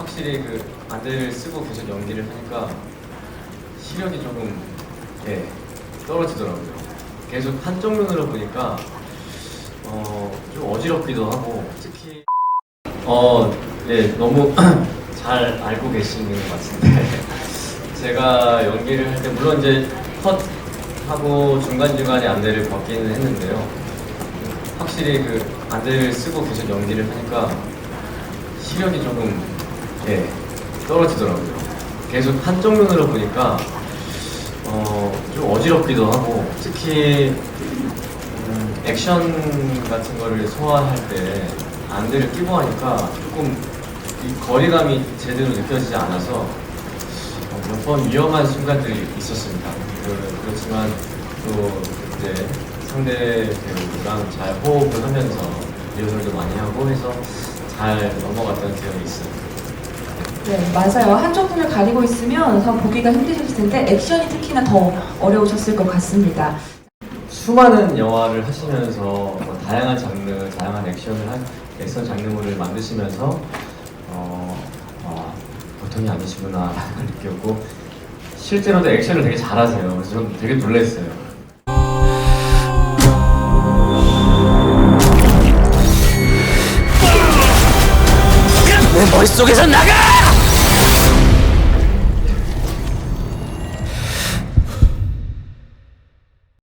확실히 그 안대를 쓰고 계속 연기를 하니까 시력이 조금 예, 떨어지더라고요. 계속 한쪽 눈으로 보니까 어, 좀 어지럽기도 하고 특히 어, 네, 너무 잘 알고 계시는 것 같은데 제가 연기를 할 때 물론 이제 컷 하고 중간 중간에 안대를 벗기는 했는데요. 확실히 그 안대를 쓰고 계속 연기를 하니까 시력이 조금 예, 떨어지더라고요. 계속 한쪽 눈으로 보니까 어, 좀 어지럽기도 하고 특히 음, 액션 같은 거를 소화할 때 안대를 끼고 하니까 조금 이 거리감이 제대로 느껴지지 않아서 어, 몇번 위험한 순간들이 있었습니다. 그, 그렇지만 또 이제 상대 배우랑 잘 호흡을 하면서 리허설도 많이 하고 해서 잘 넘어갔던 기억이 있습니다. 네, 맞아요. 한쪽 눈을 가리고 있으면 더 보기가 힘드셨을 텐데 액션이 특히나 더 어려우셨을 것 같습니다. 수많은 영화를 하시면서 뭐 다양한 장르, 다양한 액션을 한 액션 장르물을 만드시면서 어, 아, 보통이 아니시구나 느꼈고 실제로도 액션을 되게 잘하세요. 그래서 전 되게 놀랐어요. 내 머릿속에서 나가!